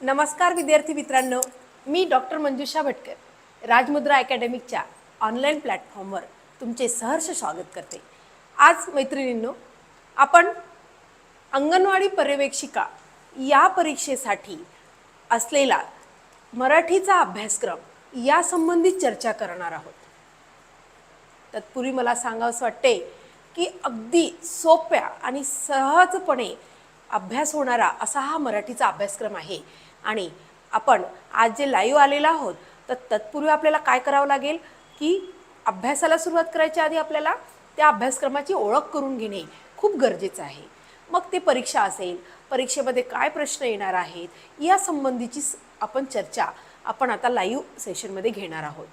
नमस्कार विद्यार्थी मित्रांनो मी डॉक्टर मंजुषा भटकर राजमुद्रा अकॅडमिकच्या ऑनलाईन प्लॅटफॉर्मवर तुमचे सहर्ष स्वागत करते. आज मैत्रिणींनो आपण अंगणवाडी पर्यवेक्षिका या परीक्षेसाठी असलेला मराठीचा अभ्यासक्रम यासंबंधी चर्चा करणार आहोत. तत्पूर्वी मला सांगावंसं वाटते की अगदी सोप्या आणि सहजपणे अभ्यास होणारा असा हा मराठीचा अभ्यासक्रम आहे. आणि आपण आज जे लाईव्ह आलेलो आहोत तर तत्पूर्वी आपल्याला काय करावं लागेल? की अभ्यासाला सुरुवात करायच्या आधी आपल्याला त्या अभ्यासक्रमाची ओळख करून घेणे खूप गरजेचं आहे. मग ते परीक्षा असेल परीक्षेमध्ये काय प्रश्न येणार आहेत या संबंधीची स- आपण चर्चा आपण आता लाईव्ह सेशनमध्ये घेणार आहोत.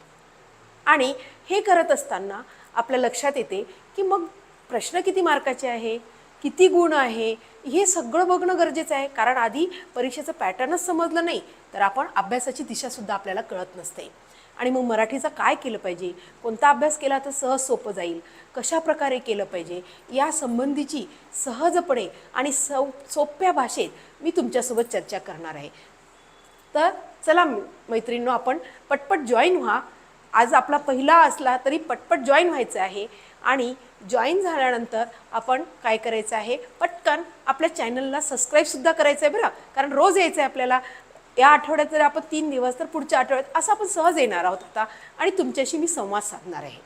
आणि हे करत असताना आपल्या लक्षात येते की मग प्रश्न किती मार्काचे आहे? किती गुण आहे हे सगळं बघणं गरजेचं आहे. कारण आधी परीक्षेचं पॅटर्नच समजलं नाही तर आपण अभ्यासाची दिशासुद्धा आपल्याला कळत नसते. आणि मग मराठीचं काय केलं पाहिजे? कोणता अभ्यास केला तर सहज सोपं जाईल? कशा प्रकारे केलं पाहिजे? या संबंधीची सहजपणे आणि सौ सोप्या भाषेत मी तुमच्यासोबत चर्चा करणार आहे. तर चला मैत्रिणींनो आपण पटपट जॉईन व्हा. आज आपला पहिला असला तरी पटपट जॉईन व्हायचं आहे. आणि जॉईन झाल्यानंतर आपण काय करायचं आहे? पटकन आपल्या चॅनलला सबस्क्राईबसुद्धा करायचं आहे बरं. कारण रोज यायचं आहे आपल्याला. या आठवड्यात जर आपण तीन दिवस तर पुढच्या आठवड्यात असं आपण सहज येणार आहोत आता. आणि तुमच्याशी मी संवाद साधणार आहे.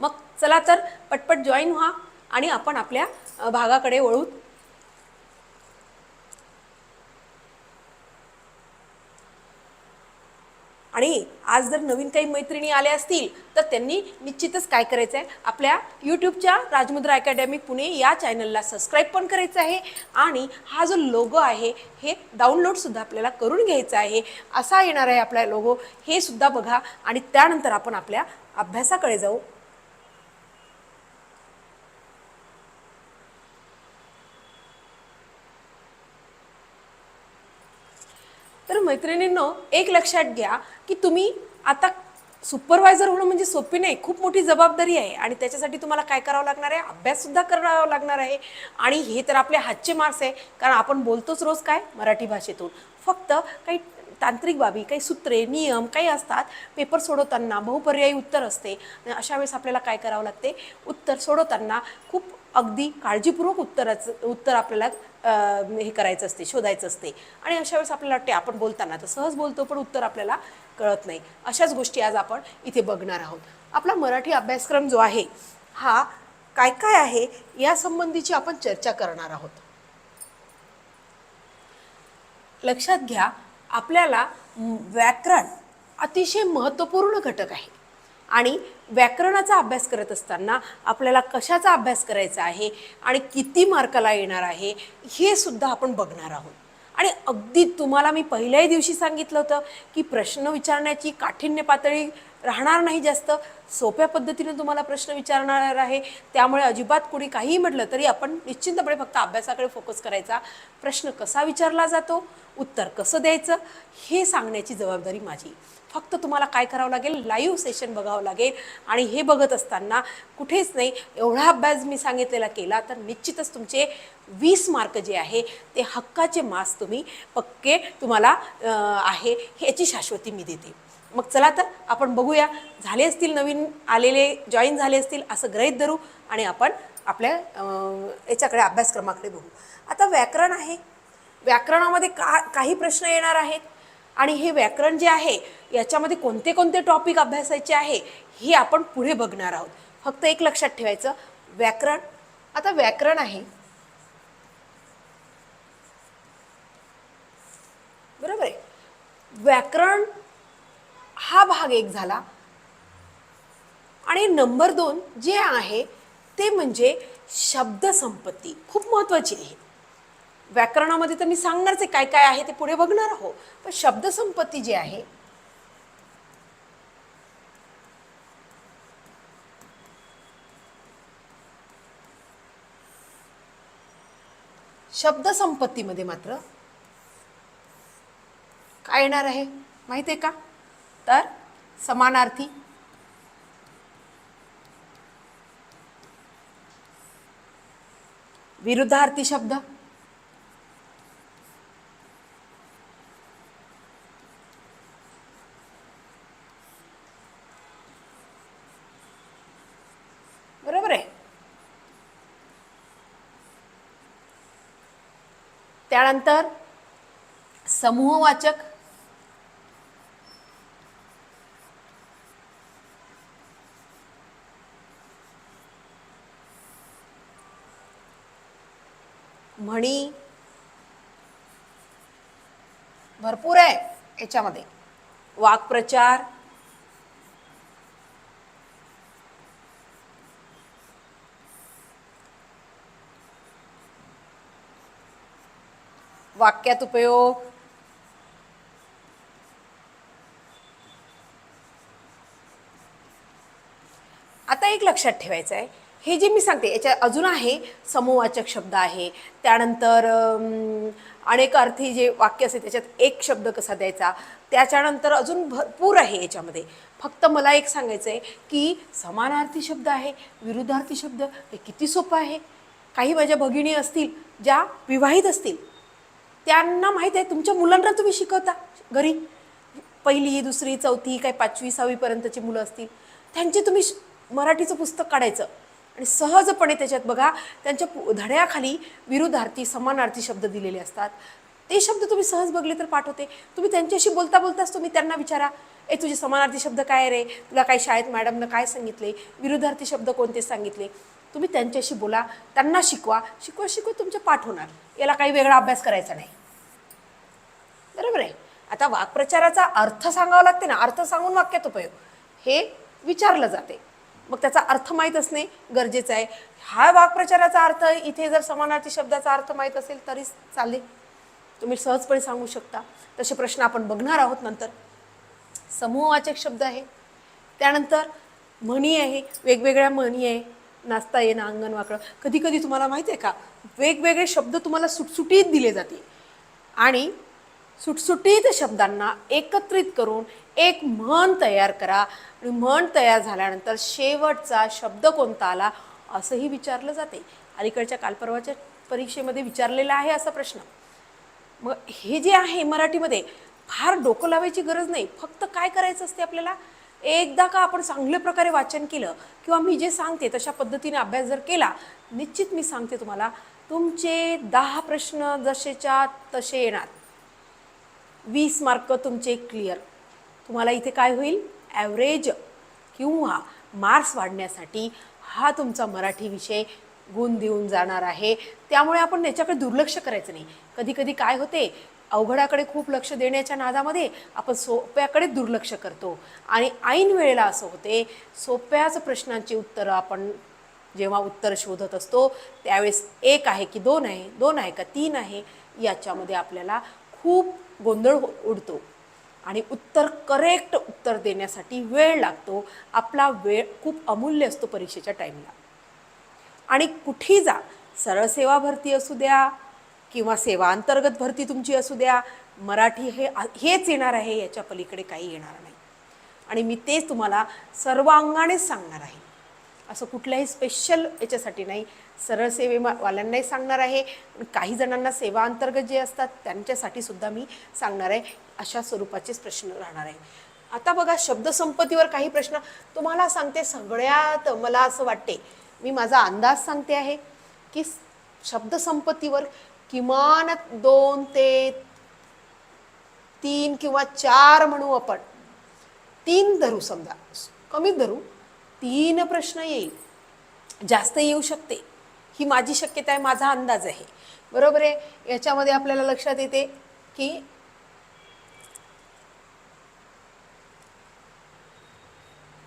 मग चला तर पटपट जॉईन व्हा आणि आपण आपल्या भागाकडे वळू. आणि आज जर नवीन काही मैत्रिणी आल्या असतील तर त्यांनी निश्चितच काय करायचं आहे आपल्या यूट्यूबच्या राजमुद्रा अकॅडमी पुणे या चॅनलला सबस्क्राईब पण करायचं आहे आणि हा जो लोगो आहे हे डाउनलोडसुद्धा आपल्याला करून घ्यायचा आहे. असा येणार आहे आपला लोगो हे सुद्धा बघा आणि त्यानंतर आपण आपल्या अभ्यासाकडे जाऊ तर मैत्रिणींनो एक लक्षात घ्या की तुम्ही आता सुपरवायझर होणं म्हणजे सोपी नाही खूप मोठी जबाबदारी आहे आणि त्याच्यासाठी तुम्हाला काय करावं लागणार आहे? अभ्याससुद्धा करावा लागणार आहे आणि हे तर आपल्या हातचे मार्क्स आहे कारण आपण बोलतोच रोज काय? मराठी भाषेतून. फक्त काही तांत्रिक बाबी काही सूत्रे नियम काही असतात पेपर सोडवताना बहुपर्यायी उत्तर असते. अशा वेळेस आपल्याला काय करावं लागते? उत्तर सोडवताना खूप अगदी काळजीपूर्वक उत्तराचं उत्तर आपल्याला हे करायचं असते शोधायचं असते. आणि अशा वेळेस आपल्याला वाटते आपण बोलताना तर सहज बोलतो पण उत्तर आपल्याला कळत नाही. अशाच गोष्टी आज आपण इथे बघणार आहोत. आपला मराठी अभ्यासक्रम जो आहे हा काय काय आहे या संबंधीची आपण चर्चा करणार आहोत. लक्षात घ्या आपल्याला व्याकरण अतिशय महत्त्वपूर्ण घटक आहे. आणि व्याकरणाचा अभ्यास करत असताना आपल्याला कशाचा अभ्यास करायचा आहे आणि किती मार्काला येणार आहे हे सुद्धा आपण बघणार आहोत. आणि अगदी तुम्हाला मी पहिल्याही दिवशी सांगितलं होतं की प्रश्न विचारण्याची काठिण्य पातळी राहणार नाही जास्त. सोप्या पद्धतीने तुम्हाला प्रश्न विचारणार आहे. त्यामुळे अजिबात कोणी काहीही म्हटलं तरी आपण निश्चिंतपणे फक्त अभ्यासाकडे फोकस करायचा. प्रश्न कसा विचारला जातो? उत्तर कसं द्यायचं? हे सांगण्याची जबाबदारी माझी. फक्त तुम्हाला काय करावं लागेल? लाईव्ह सेशन बघावं लागेल. आणि हे बघत असताना कुठेच नाही एवढा अभ्यास मी सांगितलेला केला तर निश्चितच तुमचे वीस मार्क जे आहे ते हक्काचे मास तुम्ही पक्के तुम्हाला आहे ह्याची शाश्वती मी देते. मग चला तर आपण बघूया. झाले असतील नवीन आलेले जॉईन झाले असतील असं ग्रहित धरू आणि आपण आपल्या याच्याकडे अभ्यासक्रमाकडे बघू. आता व्याकरण आहे. व्याकरणामध्ये का काही प्रश्न येणार आहेत? आणि हे व्याकरण जे आहे याच्यामध्ये कोणते कोणते टॉपिक अभ्यासायचे आहे हे आपण पुढे बघणार आहोत. फक्त एक लक्षात ठेवायचं व्याकरण आता व्याकरण आहे. बरोबर आहे? व्याकरण हा भाग एक झाला. आणि नंबर दोन जे आहे ते म्हणजे शब्दसंपत्ती. खूप महत्त्वाची आहे. व्याकरणामध्ये तर मी सांगणारच आहे काय काय आहे ते पुढे बघणार आहो. पण शब्दसंपत्ती जी आहे शब्दसंपत्तीमध्ये मात्र काय येणार आहे? माहिती आहे का? तर समानार्थी विरुद्धार्थी शब्द त्यानंतर समूहवाचक. म्हणी. भरपूर आहे याच्यामध्ये. वाक्प्रचार. वाक्यात उपयोग. आता एक लक्षात ठेवायचं आहे. हे जे मी सांगते याच्या अजून आहे समूहवाचक शब्द आहे. त्यानंतर अनेक अर्थी जे वाक्य असते त्याच्यात एक शब्द कसा द्यायचा? त्याच्यानंतर अजून भरपूर आहे याच्यामध्ये. फक्त मला एक सांगायचं आहे की समानार्थी शब्द आहे विरुद्धार्थी शब्द हे किती सोपं आहे? काही माझ्या भगिनी असतील ज्या विवाहित असतील त्यांना माहीत आहे तुमच्या मुलांना तुम्ही शिकवता. घरी पहिली दुसरी चौथी काही पाचवी सहावीपर्यंतची मुलं असतील त्यांचे तुम्ही श- मराठीचं पुस्तक काढायचं. आणि सहजपणे त्याच्यात बघा त्यांच्या धड्याखाली विरुद्धार्थी समानार्थी शब्द दिलेले असतात. ते शब्द तुम्ही सहज बघले तर पाठवते. तुम्ही त्यांच्याशी बोलता बोलताच तुम्ही त्यांना विचारा ए तुझे समानार्थी शब्द काय रे? तुला काय शाळेत मॅडमनं काय सांगितले? विरुद्धार्थी शब्द कोणते सांगितले? तुम्ही त्यांच्याशी बोला त्यांना शिकवा. शिकवा शिकवा तुमच्या पाठ होणार. याला काही वेगळा अभ्यास करायचा नाही. बरोबर आहे? आता वाक्प्रचाराचा अर्थ सांगावा लागते ना अर्थ सांगून वाक्यात उपयोग. हे विचारलं जाते. मग त्याचा अर्थ माहीत असणे गरजेचं आहे. हा वाक्प्रचाराचा अर्थ इथे जर समानार्थी शब्दाचा अर्थ माहीत असेल तरी चालेल. तुम्ही सहजपणे सांगू शकता. तसे प्रश्न आपण बघणार आहोत नंतर. समूहवाचक शब्द आहे. त्यानंतर म्हणी आहे वेगवेगळ्या म्हणी आहे. नाचता येणं अंगण वाकडं कधी कधी तुम्हाला माहिती आहे का वेगवेगळे शब्द तुम्हाला सुटसुटीत दिले जाते आणि सुटसुटीत शब्दांना एकत्रित करून एक म्हण तयार करा. आणि म्हण तयार झाल्यानंतर शेवटचा शब्द कोणता आला असंही विचारलं जाते. अलीकडच्या कालपर्वाच्या परीक्षेमध्ये विचारलेला आहे असा प्रश्न. मग हे जे आहे मराठीमध्ये फार डोकं लावायची गरज नाही. फक्त काय करायचं असते आपल्याला? एकदा का आपण चांगल्या प्रकारे वाचन केलं किंवा मी जे सांगते तशा पद्धतीने अभ्यास जर केला निश्चित मी सांगते तुम्हाला तुमचे दहा प्रश्न जसेच्या तसे येणार. वीस मार्क तुमचे क्लिअर. तुम्हाला इथे काय होईल? ॲव्हरेज किंवा मार्क्स वाढण्यासाठी हा तुमचा मराठी विषय गुण देऊन जाणार आहे. त्यामुळे आपण याच्याकडे दुर्लक्ष करायचं नाही. कधी कधी काय होते? अवघडाकडे खूप लक्ष देण्याच्या नादामध्ये आपण सोप्याकडे दुर्लक्ष करतो. आणि ऐन वेळेला असं होते सोप्याच प्रश्नांची उत्तरं आपण जेव्हा उत्तर शोधत असतो त्यावेळेस एक आहे की दोन आहे दोन आहे का तीन आहे याच्यामध्ये आपल्याला खूप गोंधळ हो-, उडतो. आणि उत्तर करेक्ट उत्तर देण्यासाठी वेळ लागतो. आपला वेळ खूप अमूल्य असतो परीक्षेच्या टाईमला आणि कुठेही जा सरळ सेवा भरती असू द्या किंवा सेवा अंतर्गत भरती तुमची असू द्या मराठी हे हेच येणार आहे याच्या पलीकडे काही येणार नाही. आणि मी तेच तुम्हाला सर्वांगानेच सांगणार आहे. असं कुठल्याही स्पेशल याच्यासाठी नाही सरळ सेवेवाल्यांनाही सांगणार आहे. काही जणांना सेवा अंतर्गत जे असतात त्यांच्यासाठी सुद्धा मी सांगणार आहे. अशा स्वरूपाचेच प्रश्न राहणार आहे. आता बघा शब्दसंपत्तीवर काही प्रश्न. तुम्हाला सांगते सगळ्यात मला असं वाटते मी माझा अंदाज सांगते आहे की शब्दसंपत्तीवर किमान दोन ते तीन किंवा चार म्हणू आपण. तीन धरू समजा. कमीत धरू. तीन प्रश्न येईल. जास्त येऊ शकते. ही माझी शक्यता आहे माझा अंदाज आहे. बरोबर आहे? याच्यामध्ये आपल्याला लक्षात येते की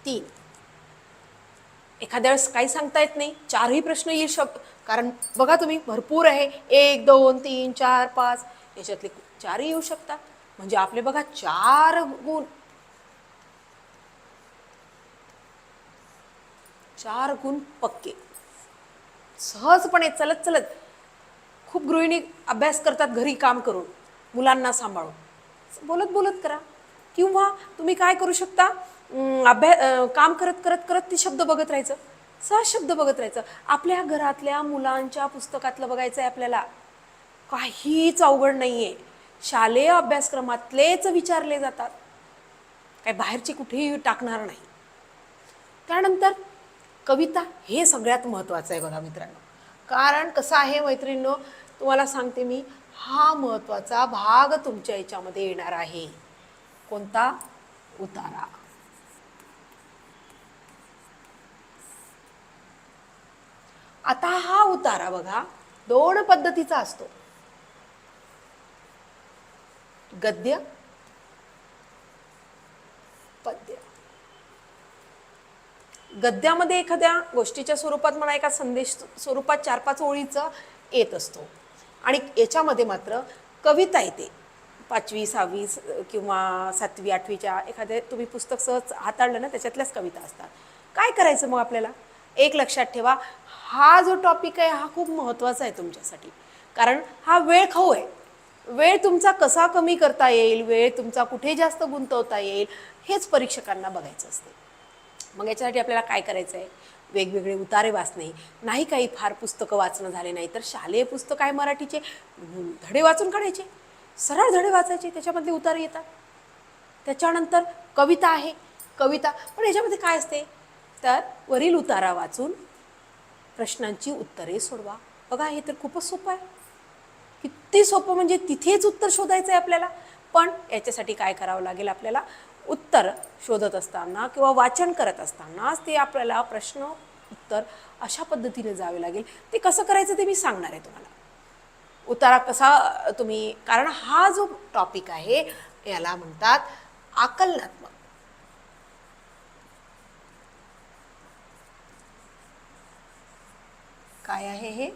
तीन. एखाद्या वेळेस काही सांगता येत नाही. चारही प्रश्न येऊ शक कारण बघा तुम्ही भरपूर आहे. एक दोन तीन चार पाच. याच्यातले चारही येऊ शकतात. म्हणजे आपले बघा चार गुण. चार गुण पक्के. सहजपणे चलत चलत. खूप गृहिणी अभ्यास करतात घरी काम करून मुलांना सांभाळून. बोलत बोलत करा. किंवा तुम्ही काय करू शकता? अभ्यास काम करत करत करत ते शब्द बघत राहायचं. सहा शब्द बघत राहायचं. आपल्या घरातल्या मुलांच्या पुस्तकातलं बघायचं आहे आपल्याला. काहीच अवघड नाही आहे शालेय अभ्यासक्रमातलेच विचारले जातात. काय बाहेरची कुठेही टाकणार नाही. त्यानंतर कविता हे सगळ्यात महत्त्वाचं आहे बघा मित्रांनो. कारण कसं आहे मैत्रिणींनो तुम्हाला सांगते मी हा महत्त्वाचा भाग तुमच्या याच्यामध्ये येणार आहे. कोणता? उतारा. आता हा उतारा बघा. दोन पद्धतीचा असतो. गद्य पद्य. गद्यामध्ये एखाद्या गोष्टीच्या स्वरूपात मला एका संदेश स्वरूपात चार पाच ओळीचा येत असतो. आणि याच्यामध्ये मात्र कविता येते. पाचवी सहावी किंवा सातवी आठवीच्या एखाद्या तुम्ही पुस्तक सहज हाताळलं ना त्याच्यातल्याच कविता असतात. काय करायचं मग आपल्याला? एक लक्षात ठेवा हा जो टॉपिक आहे हा खूप महत्त्वाचा आहे तुमच्यासाठी. कारण हा वेळ खाऊ आहे. वेळ तुमचा कसा कमी करता येईल वेळ तुमचा कुठे जास्त गुंतवता येईल हेच परीक्षकांना बघायचं असते. मग याच्यासाठी आपल्याला काय करायचं आहे वेगवेगळे उतारे वाचणे. नाही काही फार पुस्तकं वाचणं झाले नाही तर शालेय पुस्तक आहे मराठीचे? धडे वाचून काढायचे. सरळ धडे वाचायचे त्याच्यामधले उतारे येतात. त्याच्यानंतर कविता आहे. कविता पण याच्यामध्ये काय असते? तर वरील उतारा वाचून प्रश्नांची उत्तरे सोडवा. बघा हे तर खूपच सोपं आहे. किती सोपं म्हणजे तिथेच उत्तर शोधायचं आहे आपल्याला. पण याच्यासाठी काय करावं लागेल आपल्याला? उत्तर शोधत असताना किंवा वाचन करत असतानाच ते आपल्याला प्रश्न उत्तर अशा पद्धतीने जावे लागेल. ते कसं करायचं ते मी सांगणार आहे तुम्हाला. उतारा कसा तुम्ही कारण हा जो टॉपिक आहे याला म्हणतात आकलनात्मक. काय आहे हे?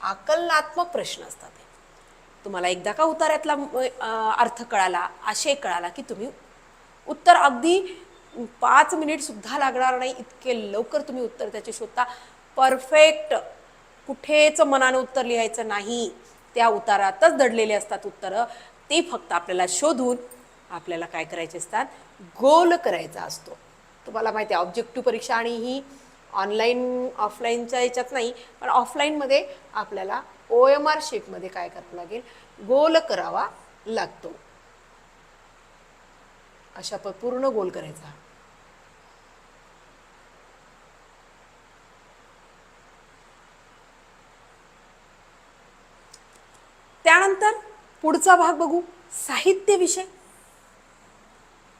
आकलनात्मक प्रश्न असतात हे. तुम्हाला एकदा का उतार्यातला अर्थ कळाला आशय कळाला की तुम्ही उत्तर अगदी पाच मिनिट सुद्धा लागणार नाही इतके लवकर तुम्ही उत्तर त्याचे शोधता. परफेक्ट कुठेच मनानं उत्तर लिहायचं नाही. त्या उतारातच दडलेले असतात उत्तरं. ते फक्त आपल्याला शोधून आपल्याला काय करायचे असतात? गोल करायचा असतो. तुम्हाला माहिती आहे ऑब्जेक्टिव्ह परीक्षा आणि ही ऑनलाईन ऑफलाईनच्या याच्यात नाही पण ऑफलाईनमध्ये आपल्याला ओ एम आर शीटमध्ये काय करावं लागेल? गोल करावा लागतो. अशा प पूर्ण गोल करायचा. त्यानंतर पुढचा भाग बघू साहित्य विषय.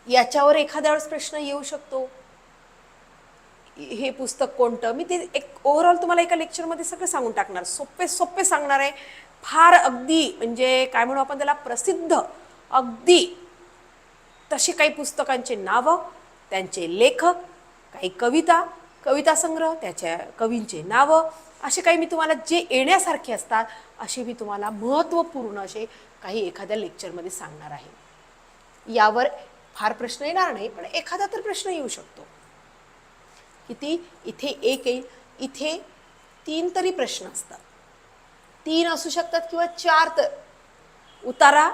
याच्यावर एखाद्या वेळेस प्रश्न येऊ शकतो. हे पुस्तक कोणतं? मी ते एक ओव्हरऑल तुम्हाला एका लेक्चरमध्ये सगळं सांगून टाकणार. सोपे सोपे सांगणार आहे. फार अगदी म्हणजे काय म्हणू आपण त्याला प्रसिद्ध. अगदी. तसे काही पुस्तकांचे नावं त्यांचे लेखक काही कविता कविता संग्रह त्याच्या कवींचे नावं असे काही मी तुम्हाला जे येण्यासारखे असतात असे मी तुम्हाला महत्त्वपूर्ण असे काही एखाद्या लेक्चरमध्ये सांगणार आहे. यावर फार प्रश्न येणार नाही पण एखादा तर प्रश्न येऊ शकतो. किती इथे एक येईल. इथे तीन तरी प्रश्न असतात. तीन असू शकतात किंवा चार तर उतारा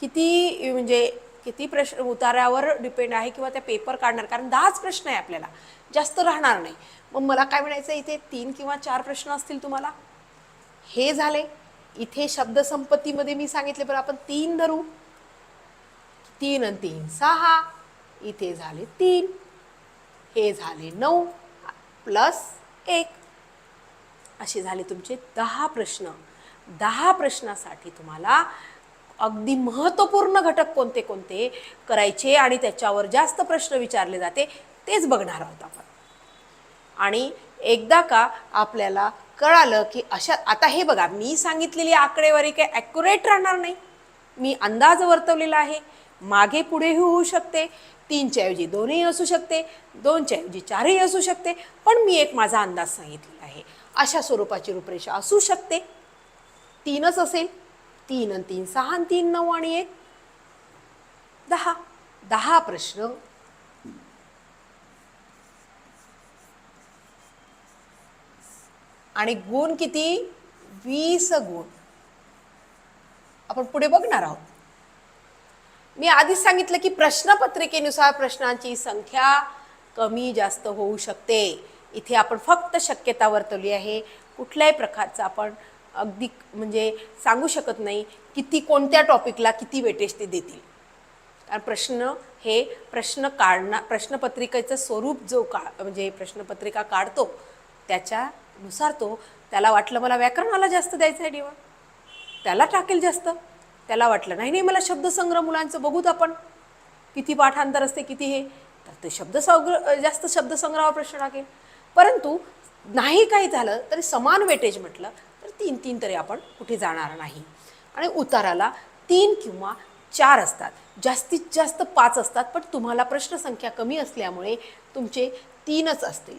किती म्हणजे किती प्रश्न उतारावर डिपेंड आहे किंवा त्या पेपर काढणार. कारण दहाच प्रश्न आहे आपल्याला. जास्त राहणार नाही. मग मला काय म्हणायचं इथे तीन किंवा चार प्रश्न असतील तुम्हाला? हे झाले. इथे शब्दसंपत्तीमध्ये मी सांगितले बरं आपण तीन धरू. तीन आणि तीन सहा. इथे झाले तीन. हे झाले नऊ प्लस एक. असे झाले तुमचे दहा प्रश्न. दहा प्रश्नासाठी तुम्हाला अगदी महत्त्वपूर्ण घटक कोणते कोणते करायचे आणि त्याच्यावर जास्त प्रश्न विचारले जाते तेच बघणार आहोत आपण. आणि एकदा का आपल्याला कळालं की अशा आता हे बघा मी सांगितलेली आकडेवारी काही ॲक्युरेट राहणार नाही. मी अंदाज वर्तवलेला आहे. मागे पुढेही होऊ शकते. तीनच्या ऐवजी दोनही असू शकते दोनच्या ऐवजी चारही असू शकते पण मी एक माझा अंदाज सांगितलेला आहे. अशा स्वरूपाची रूपरेषा असू शकते. तीनच असेल तीन आणि तीन सहा आणि तीन नऊ आणि एक. दहा. दहा प्रश्न. आणि गुण किती? वीस गुण. आपण पुढे बघणार आहोत. मी आधीच सांगितलं की प्रश्नपत्रिकेनुसार प्रश्नांची संख्या कमी जास्त होऊ शकते. इथे आपण फक्त शक्यता वर्तवली आहे. कुठल्याही प्रकारचं आपण अगदी म्हणजे सांगू शकत नाही किती कोणत्या टॉपिकला किती वेटेज ते देतील. कारण प्रश्न हे प्रश्न काढणार प्रश्नपत्रिकेचं स्वरूप जो का म्हणजे प्रश्नपत्रिका काढतो त्याच्यानुसार तो त्याला वाटलं मला व्याकरणाला जास्त द्यायचं आहे डिवा त्याला टाकेल जास्त. त्याला वाटलं नाही नाही मला शब्दसंग्रह मुलांचं बघूत आपण. किती पाठांतर असते किती हे. तर ते शब्दसंग्रह जास्त शब्दसंग्रहावर प्रश्न टाकेल. परंतु नाही काही झालं तरी समान वेटेज म्हटलं तर तीन तीन तरी आपण कुठे जाणार नाही. आणि उताराला तीन किंवा चार असतात. जास्तीत जास्त पाच असतात पण तुम्हाला प्रश्नसंख्या कमी असल्यामुळे तुमचे तीनच असतील.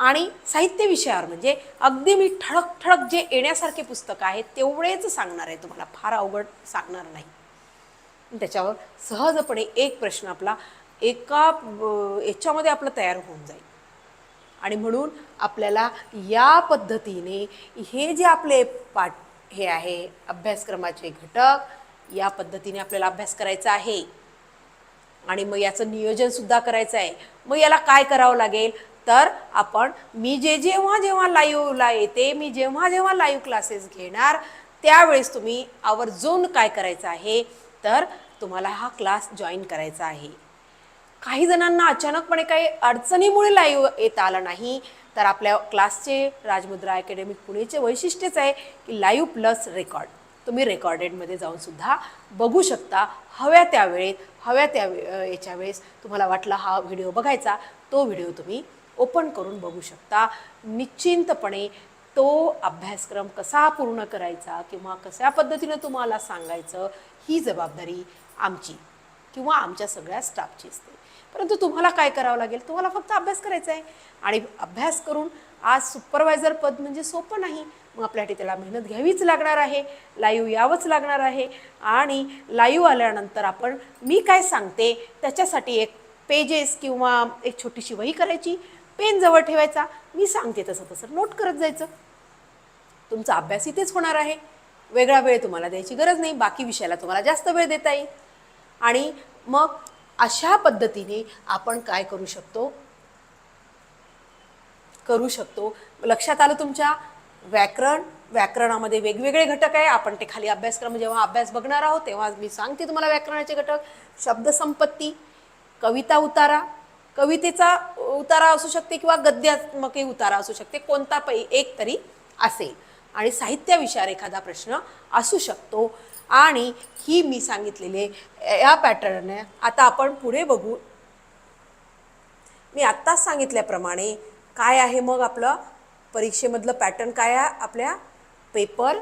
आणि साहित्य विषयावर म्हणजे अगदी मी ठळक ठळक जे येण्यासारखे पुस्तक आहे तेवढेच सांगणार आहे. तुम्हाला फार अवघड सांगणार नाही. त्याच्यावर सहजपणे एक प्रश्न आपला एका याच्यामध्ये आपलं तयार होऊन जाईल. आणि म्हणून आपल्याला या पद्धतीने हे जे आपले पाठ हे आहे अभ्यासक्रमाचे घटक या पद्धतीने आपल्याला अभ्यास करायचा आहे. आणि मग याचं नियोजनसुद्धा करायचं आहे. मग याला काय करावं लागेल? तर आपण मी जे जेव्हा जेव्हा लाईव्हला येते मी जेव्हा जेव्हा लाईव्ह क्लासेस घेणार त्यावेळेस तुम्ही आवर्जून काय करायचं आहे? तर तुम्हाला हा क्लास जॉईन करायचा आहे. काही जणांना अचानकपणे काही अडचणीमुळे लाईव्ह येता आलं नाही तर आपल्या क्लासचे राजमुद्रा अकॅडमी पुणेचे वैशिष्ट्यच आहे की लाईव्ह प्लस रेकॉर्ड तुम्ही रेकॉर्डेडमध्ये जाऊनसुद्धा बघू शकता. हव्या त्या वेळेत हव्या त्या याच्या वेळेस तुम्हाला वाटला हा व्हिडिओ बघायचा तो व्हिडिओ तुम्ही ओपन करून बघू शकता. निश्चिंतपणे तो अभ्यासक्रम कसा पूर्ण करायचा किंवा कशा पद्धतीनं तुम्हाला सांगायचं ही जबाबदारी आमची किंवा आमच्या सगळ्या स्टाफची असते. परंतु तुम्हाला काय करावं लागेल? तुम्हाला फक्त अभ्यास करायचा आहे. आणि अभ्यास करून आज सुपरवायझर पद म्हणजे सोपं नाही. मग आपल्यासाठी त्याला मेहनत घ्यावीच लागणार आहे. लाईव्ह यावंच लागणार आहे. आणि लाईव्ह आल्यानंतर आपण मी काय सांगते त्याच्यासाठी एक पेजेस किंवा एक छोटीशी वही करायची. पेन जवळ ठेवायचा. मी सांगते तसं तसं. नोट करत जायचं. तुमचा अभ्यास इथेच होणार आहे. वेगळा वेळ तुम्हाला द्यायची गरज नाही. बाकी विषयाला तुम्हाला जास्त वेळ देता येईल. आणि मग अशा पद्धतीने आपण काय करू शकतो? करू शकतो. लक्षात आलं तुमच्या? व्याकरण. व्याकरणामध्ये वेगवेगळे घटक आहे. आपण ते खाली अभ्यासक्रम जेव्हा अभ्यास बघणार आहोत तेव्हा मी सांगते तुम्हाला व्याकरणाचे घटक. शब्दसंपत्ती कविता उतारा कवितेचा उतारा असू शकते किंवा गद्यात्मकही उतारा असू शकते कोणता पै एक तरी असेल. आणि साहित्याविषयावर एखादा प्रश्न असू शकतो. आणि ही मी सांगितलेले या पॅटर्नने आता आपण पुढे बघू. मी आत्ताच सांगितल्याप्रमाणे काय आहे मग आपलं परीक्षेमधलं पॅटर्न काय आहे? आपल्या पेपर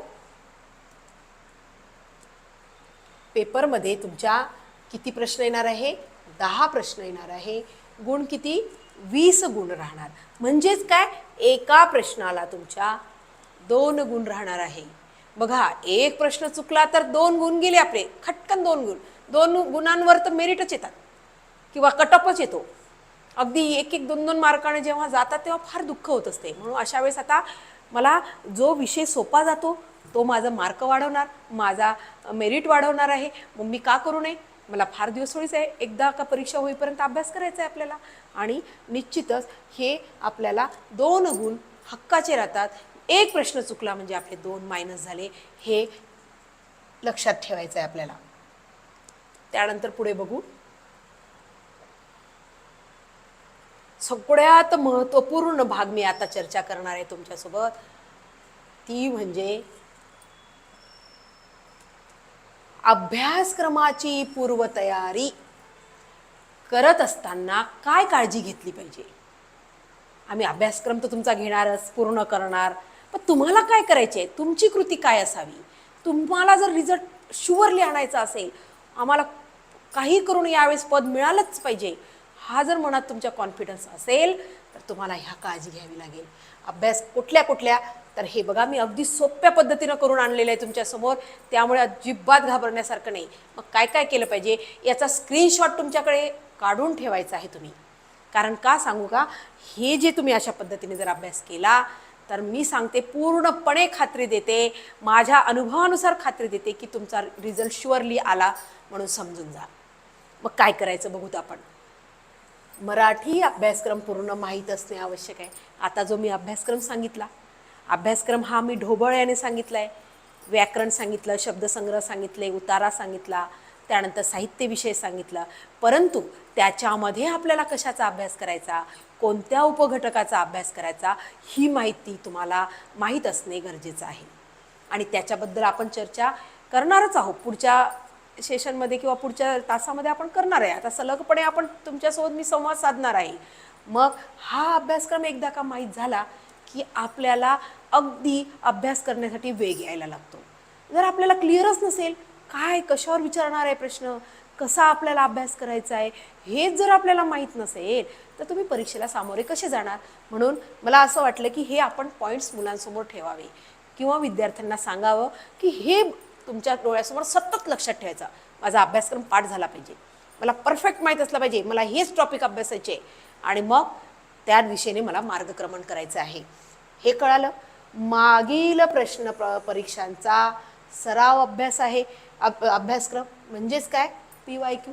पेपरमध्ये तुमच्या किती प्रश्न येणार आहे? दहा प्रश्न येणार आहे. गुण किती? वीस गुण राहणार. म्हणजेच काय? एका प्रश्नाला तुमच्या दोन गुण राहणार आहे. बघा एक प्रश्न चुकला तर दोन गुण गेले आपले. खटकन दोन गुण. दोन गुणांवर तर मेरिटच येतात. किंवा कटअपच येतो. अगदी एक एक दोन दोन मार्काने जेव्हा जातात तेव्हा फार दुःख होत असते. म्हणून अशा वेळेस आता मला जो विषय सोपा जातो तो माझा मार्क वाढवणार माझा मेरिट वाढवणार आहे. मग मी का करू नये? मला फार दिवस थोडीच आहे एकदा का परीक्षा होईपर्यंत अभ्यास करायचा आहे आपल्याला. आणि निश्चितच हे आपल्याला दोन गुण हक्काचे राहतात. एक प्रश्न चुकला म्हणजे आपले दोन मायनस झाले. हे लक्षात ठेवायचं आहे आपल्याला. त्यानंतर पुढे बघू. सगळ्यात महत्त्वपूर्ण भाग मी आता चर्चा करणार आहे तुमच्यासोबत. ती म्हणजे अभ्यासक्रमाची पूर्वतयारी करत असताना काय काळजी घेतली पाहिजे? आम्ही अभ्यासक्रम तर तुमचा घेणारच पूर्ण करणार. पण तुम्हाला काय करायचे आहे तुमची कृती काय असावी? तुम्हाला जर रिझल्ट शुअरली आणायचा असेल आम्हाला काही करून यावेळेस पद मिळालंच पाहिजे. हा जर मनात तुमच्या कॉन्फिडन्स असेल तर तुम्हाला ह्या काळजी घ्यावी लागेल. अभ्यास कुठल्या कुठल्या तर हे बघा मी अगदी सोप्या पद्धतीनं करून आणलेलं आहे तुमच्यासमोर. त्यामुळे अजिबात घाबरण्यासारखं नाही. मग काय काय केलं पाहिजे? याचा स्क्रीनशॉट तुमच्याकडे काढून ठेवायचा आहे तुम्ही. कारण का सांगू का? हे जे तुम्ही अशा पद्धतीने जर अभ्यास केला तर मी सांगते पूर्णपणे खात्री देते माझ्या अनुभवानुसार खात्री देते की तुमचा रिझल्ट शुअरली आला म्हणून समजून जा. मग काय करायचं बघूत आपण. मराठी अभ्यासक्रम पूर्ण माहीत असणे आवश्यक आहे. आता जो मी अभ्यासक्रम सांगितला अभ्यासक्रम हा मी ढोबळ याने सांगितला आहे व्याकरण सांगितलं शब्दसंग्रह सांगितले उतारा सांगितला त्यानंतर साहित्य विषय सांगितला. परंतु त्याच्यामध्ये आपल्याला कशाचा अभ्यास करायचा? कोणत्या उपघटकाचा अभ्यास करायचा? ही माहिती तुम्हाला माहीत असणे गरजेचं आहे. आणि त्याच्याबद्दल आपण चर्चा करणारच आहोत. पुढच्या सेशनमध्ये किंवा पुढच्या तासामध्ये आपण करणार आहे. आता सलगपणे आपण तुमच्यासोबत मी संवाद साधणार आहे. मग हा अभ्यासक्रम एकदा का माहीत झाला की आपल्याला अगदी अभ्यास करण्यासाठी वेग यायला लागतो. जर आपल्याला क्लिअरच नसेल काय कशावर विचारणार आहे प्रश्न? कसा आपल्याला अभ्यास करायचा आहे हेच जर आपल्याला माहीत नसेल तर तुम्ही परीक्षेला सामोरे कसे जाणार? म्हणून मला असं वाटलं की हे आपण पॉईंट्स मुलांसमोर ठेवावे. किंवा विद्यार्थ्यांना सांगावं की हे तुमच्या डोळ्यासमोर सतत लक्षात ठेवायचा. माझा अभ्यासक्रम पाठ झाला पाहिजे. मला परफेक्ट माहीत असला पाहिजे. मला हेच टॉपिक अभ्यासायचे आणि मग त्या दिशेने मला मार्गक्रमण करायचं आहे. हे कळालं? मागील प्रश्न प परीक्षांचा सराव अभ्यास आहे. अभ अभ्यासक्रम म्हणजेच काय? पी वाय क्यू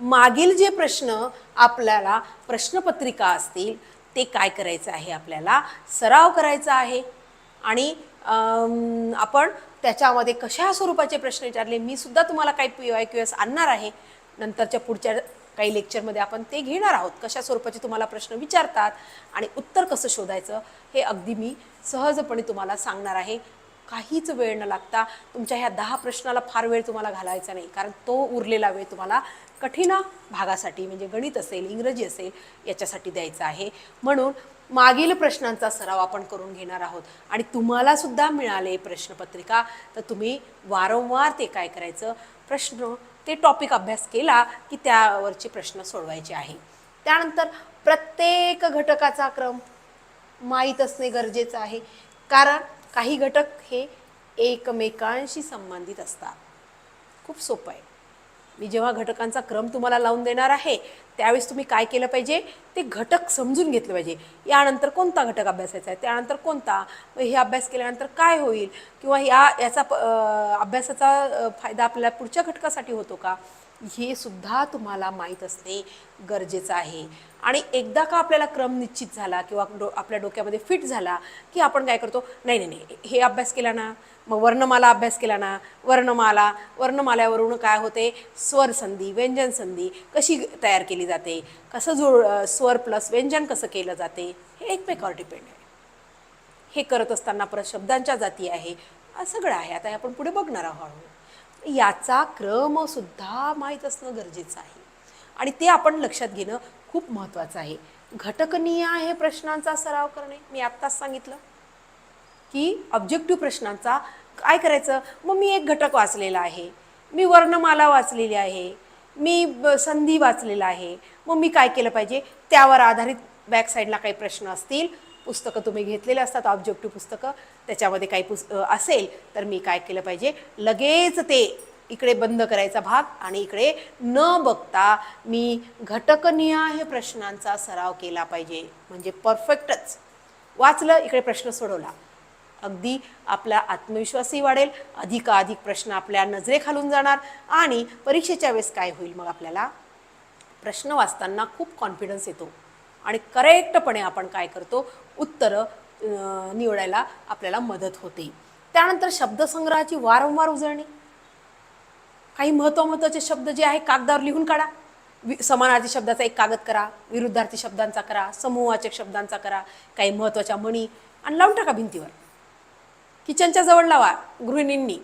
मागील जे प्रश्न आपल्याला प्रश्नपत्रिका असतील ते काय करायचं आहे? आपल्याला सराव करायचा आहे. आणि आपण त्याच्यामध्ये कशा स्वरूपाचे प्रश्न विचारले? मी सुद्धा तुम्हाला काही पी वाय क्यू एस आणणार आहे. नंतरच्या पुढच्या काही लेक्चरमध्ये आपण ते घेणार आहोत. कशा स्वरूपाचे तुम्हाला प्रश्न विचारतात आणि उत्तर कसं शोधायचं हे अगदी मी सहजपणे तुम्हाला सांगणार आहे. काहीच वेळ न लागता तुमच्या ह्या दहा प्रश्नाला फार वेळ तुम्हाला घालायचा नाही कारण तो उरलेला वेळ तुम्हाला कठीण भागासाठी म्हणजे गणित असेल इंग्रजी असेल याच्यासाठी द्यायचा आहे. म्हणून मागील प्रश्नांचा सराव आपण करून घेणार आहोत. आणि तुम्हाला सुद्धा मिळाले प्रश्नपत्रिका तर तुम्ही वारंवार ते काय करायचं? प्रश्न ते टॉपिक अभ्यास केला की त्यावरचे प्रश्न सोडवायचे आहे. त्यानंतर प्रत्येक घटकाचा क्रम माहीत असणे गरजेचं आहे. कारण काही घटक हे एकमेकांशी संबंधित असतात. खूप सोपं आहे. मी जेव्हा घटकांचा क्रम तुम्हाला लावून देणार आहे त्यावेळेस तुम्ही काय केलं पाहिजे? ते घटक समजून घेतलं पाहिजे. यानंतर कोणता घटक अभ्यासायचा आहे? त्यानंतर कोणता? हे अभ्यास केल्यानंतर काय होईल? किंवा या याचा प- अभ्यासाचा फायदा आपल्याला पुढच्या घटकासाठी होतो का? हे सुद्धा तुम्हाला माहीत असणे गरजेचं आहे. आणि एकदा का आपल्याला क्रम निश्चित झाला किंवा डो आपल्या डोक्यामध्ये फिट झाला की आपण काय करतो नाही नाही नाही हे अभ्यास केला ना मग वर्णमाला अभ्यास केला ना वर्णमाला वर्णमाल्यावरून काय होते स्वर संधी व्यंजन संधी कशी तयार केली जाते कसं जुळ स्वर प्लस व्यंजन कसं केलं जाते हे एकमेकावर डिपेंड आहे. हे करत असताना परत शब्दांच्या जाती आहे सगळं आहे आता हे आपण पुढे बघणार आहोत. याचा क्रम सुद्धा माहीत असणं गरजेचं आहे. आणि ते आपण लक्षात घेणं खूप महत्त्वाचं आहे. घटकनीय आहे प्रश्नांचा सराव करणे. मी आत्ताच सांगितलं की ऑब्जेक्टिव्ह प्रश्नांचा काय करायचं? मग मी एक घटक वाचलेला आहे. मी वर्णमाला वाचलेली आहे. मी संधी वाचलेला आहे. मग मी काय केलं पाहिजे? त्यावर आधारित बॅकसाईडला काही प्रश्न असतील पुस्तकं तुम्ही घेतलेले असतात ऑब्जेक्टिव्ह पुस्तकं त्याच्यामध्ये काही पुस असेल तर मी काय केलं पाहिजे? लगेच ते इकडे बंद करायचा भाग आणि इकडे न बघता मी घटकनिहाय प्रश्नांचा सराव केला पाहिजे. म्हणजे परफेक्टच. वाचलं इकडे प्रश्न सोडवला. अगदी आपला आत्मविश्वासही वाढेल अधिकाधिक प्रश्न आपल्या नजरेखालून जाणार आणि परीक्षेच्या वेळेस काय होईल मग आपल्याला? प्रश्न वाचताना खूप कॉन्फिडन्स येतो. आणि करेक्टपणे आपण काय करतो? उत्तरं निवडायला आपल्याला मदत होते. त्यानंतर शब्दसंग्रहाची वारंवार उजळणी. काही महत्त्व महत्त्वाचे शब्द जे आहे कागदावर लिहून काढा. वि समानार्थी शब्दाचा एक कागद करा विरुद्धार्थी शब्दांचा करा समूहवाचक शब्दांचा करा काही महत्त्वाच्या म्हणी आणि लावून टाका भिंतीवर. किचनच्या जवळ लावा गृहिणींनी.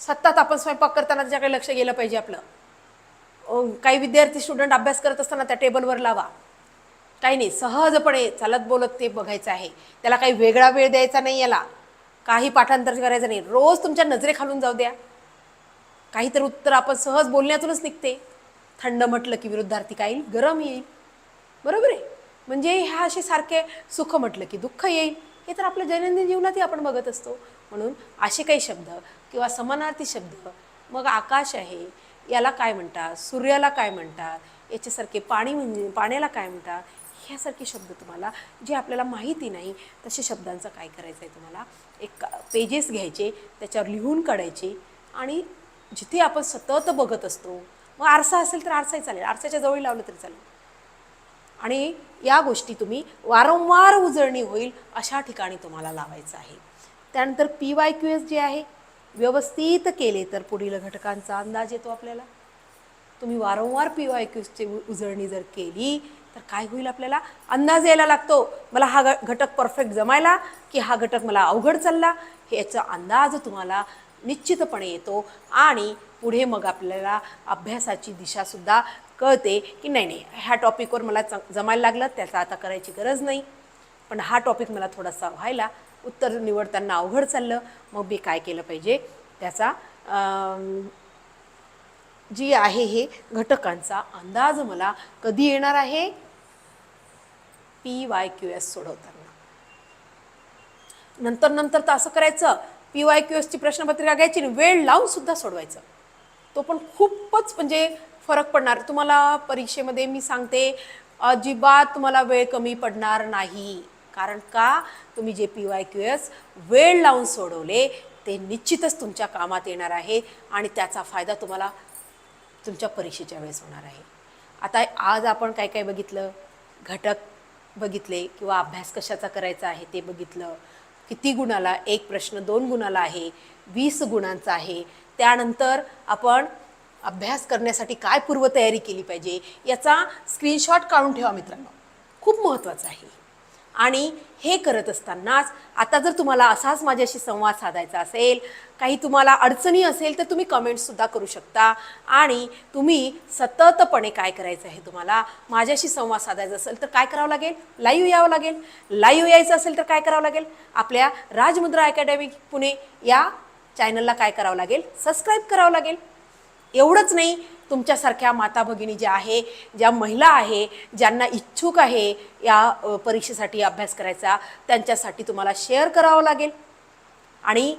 सत्तात आपण स्वयंपाक करताना त्याच्याकडे लक्ष गेलं पाहिजे आपलं. काही विद्यार्थी स्टुडंट अभ्यास करत असताना त्या टेबलवर लावा. काही नाही सहजपणे चालत बोलत ते बघायचं आहे. त्याला काही वेगळा वेळ द्यायचा नाही याला. काही पाठांतर करायचं नाही. रोज तुमच्या नजरेखालून जाऊ द्या. काहीतरी उत्तर आपण सहज बोलण्यातूनच निघते. थंड म्हटलं की विरुद्धार्थी काय येईल? गरम येईल. बरोबर आहे? म्हणजे ह्या असे सारखे सुख म्हटलं की दुःख येईल. हे तर आपल्या दैनंदिन जीवनातही आपण बघत असतो. म्हणून असे काही शब्द किंवा समानार्थी शब्द मग आकाश आहे याला काय म्हणतात? सूर्याला काय म्हणतात? याच्यासारखे पाणी म्हणजे पाण्याला काय म्हणतात? ह्यासारखे शब्द तुम्हाला जे आपल्याला माहिती नाही तसे शब्दांचं काय करायचं आहे तुम्हाला? एक पेजेस घ्यायचे त्याच्यावर लिहून काढायचे आणि जिथे आपण सतत बघत असतो मग आरसा असेल तर आरसाही चालेल आरसाच्या जवळ लावलं तरी चालेल. आणि या गोष्टी तुम्ही वारंवार उजळणी होईल अशा ठिकाणी तुम्हाला लावायचं आहे. त्यानंतर पी वाय क्यू एस जे आहे व्यवस्थित केले तर पुढील घटकांचा अंदाज येतो आपल्याला. तुम्ही वारंवार पी वाय क्यूजची उजळणी जर केली तर काय होईल आपल्याला? अंदाज यायला लागतो. मला हा घटक परफेक्ट जमायला की हा घटक मला अवघड चालला हे याचा अंदाज तुम्हाला निश्चितपणे येतो. आणि पुढे मग आपल्याला अभ्यासाची दिशासुद्धा कळते की नाही नाही ह्या टॉपिकवर मला च जमायला लागलं त्याचा आता करायची गरज नाही. पण हा टॉपिक मला थोडासा व्हायला उत्तर निवडताना अवघड चाललं. मग मी काय केलं पाहिजे? त्याचा जी आहे हे घटकांचा अंदाज मला कधी येणार आहे? पी वाय क्यू एस सोडवताना. नंतर नंतर तर असं करायचं. पी वाय क्यू एसची प्रश्नपत्रिका घ्यायची आणि वेळ लावून सुद्धा सोडवायचं. तो पण खूपच म्हणजे फरक पडणार. तुम्हाला परीक्षेमध्ये मी सांगते अजिबात तुम्हाला वेळ कमी पडणार नाही. कारण का? तुम्ही J P Y Q S वेळ लावून सोडवले ते निश्चितच तुमच्या कामात येणार आहे आणि त्याचा फायदा तुम्हाला तुमच्या परीक्षेच्या वेळेस होणार आहे. आता आज आपण काय काय बघितलं? घटक बघितले किंवा अभ्यास कशाचा करायचा आहे ते बघितलं. किती गुणाला एक प्रश्न दोन गुणाला आहे वीस गुणांचा आहे त्यानंतर आपण अभ्यास करण्यासाठी काय पूर्वतयारी केली पाहिजे याचा स्क्रीनशॉट काढून ठेवा मित्रांनो. खूप महत्त्वाचं आहे. आणि हे करत असतानाच आता जर तुम्हाला असाच माझ्याशी संवाद साधायचा असेल काही तुम्हाला अडचणी असेल तर तुम्ही कमेंट्ससुद्धा करू शकता. आणि तुम्ही सततपणे काय करायचं आहे तुम्हाला? माझ्याशी संवाद साधायचा असेल तर काय करावं लागेल? लाईव्ह यावं लागेल. लाईव्ह यायचं असेल तर काय करावं लागेल? आपल्या राजमुद्रा अकॅडमी पुणे या चॅनलला काय करावं लागेल? सबस्क्राईब करावं लागेल. एवढंच नाही तुमच्यासारख्या माता भगिनी ज्या आहे ज्या महिला आहे ज्यांना इच्छुक आहे या परीक्षेसाठी अभ्यास करायचा त्यांच्यासाठी तुम्हाला शेअर करावं लागेल. आणि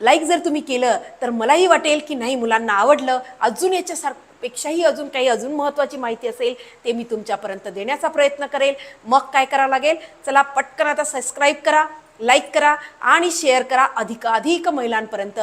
लाईक जर तुम्ही केलं तर मलाही वाटेल की नाही मुलांना आवडलं अजून याच्यासार पेक्षाही अजून काही अजून महत्त्वाची माहिती असेल ते मी तुमच्यापर्यंत देण्याचा प्रयत्न करेल. मग काय करावं लागेल? चला पटकन आता सबस्क्राईब करा. लाईक करा आणि शेअर करा अधिकाधिक महिलांपर्यंत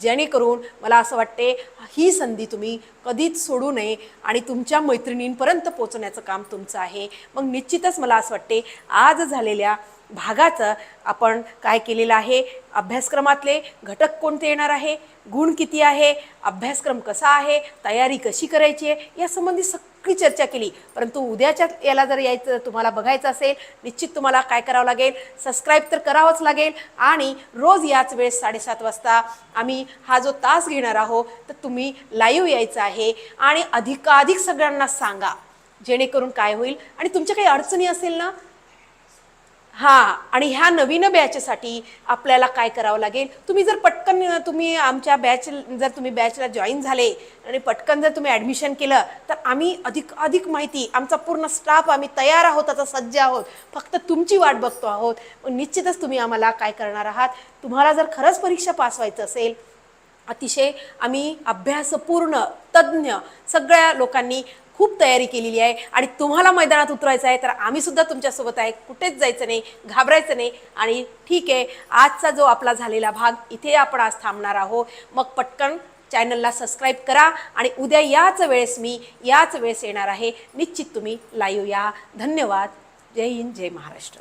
जेणेकरून मला असं वाटते ही संधी तुम्ही कधीच सोडू नये आणि तुमच्या मैत्रिणींपर्यंत पोचवण्याचं काम तुमचं आहे. मग निश्चितच मला असं वाटते आज झालेल्या भागाचं आपण काय केलेलं आहे? अभ्यासक्रमातले घटक कोणते येणार आहे? गुण किती आहे? अभ्यासक्रम कसा आहे? तयारी कशी करायची आहे? यासंबंधी सगळी चर्चा केली. परंतु उद्याच्या याला जर यायचं तुम्हाला बघायचं असेल निश्चित तुम्हाला काय करावं लागेल? सबस्क्राईब तर करावंच लागेल. आणि रोज याच वेळेस साडेसात वाजता आम्ही हा जो तास घेणार आहोत तर तुम्ही लाईव्ह यायचं आहे. आणि अधिकाधिक सगळ्यांना सांगा जेणेकरून काय होईल? आणि तुमच्या काही अडचणी असेल ना हां आणि ह्या नवीन बॅचसाठी आपल्याला काय करावं लागेल? तुम्ही जर पटकन तुम्ही आमच्या बॅच जर तुम्ही बॅचला जॉईन झाले आणि पटकन जर तुम्ही ॲडमिशन केलं तर आम्ही अधिक अधिक माहिती आमचा पूर्ण स्टाफ आम्ही तयार आहोत आता सज्ज आहोत. फक्त तुमची वाट बघतो आहोत. निश्चितच तुम्ही आम्हाला काय करणार आहात? तुम्हाला जर खरंच परीक्षा पास व्हायचं असेल अतिशय आम्ही अभ्यासपूर्ण तज्ज्ञ सगळ्या लोकांनी खूप तयारी केलेली आहे आणि तुम्हाला मैदानात उतरायचं आहे तर आम्ही सुद्धा तुमच्यासोबत आहे. कुठेच जायचं नाही घाबरायचं नाही आणि ठीक आहे आजचा जो आपला झालेला भाग इथे आपण आज थांबणार आहोत. मग पटकन चॅनलला सबस्क्राईब करा आणि उद्या याच वेळेस मी याच वेळेस येणार आहे. निश्चित तुम्ही लाईव्ह या. धन्यवाद. जय हिंद जय महाराष्ट्र.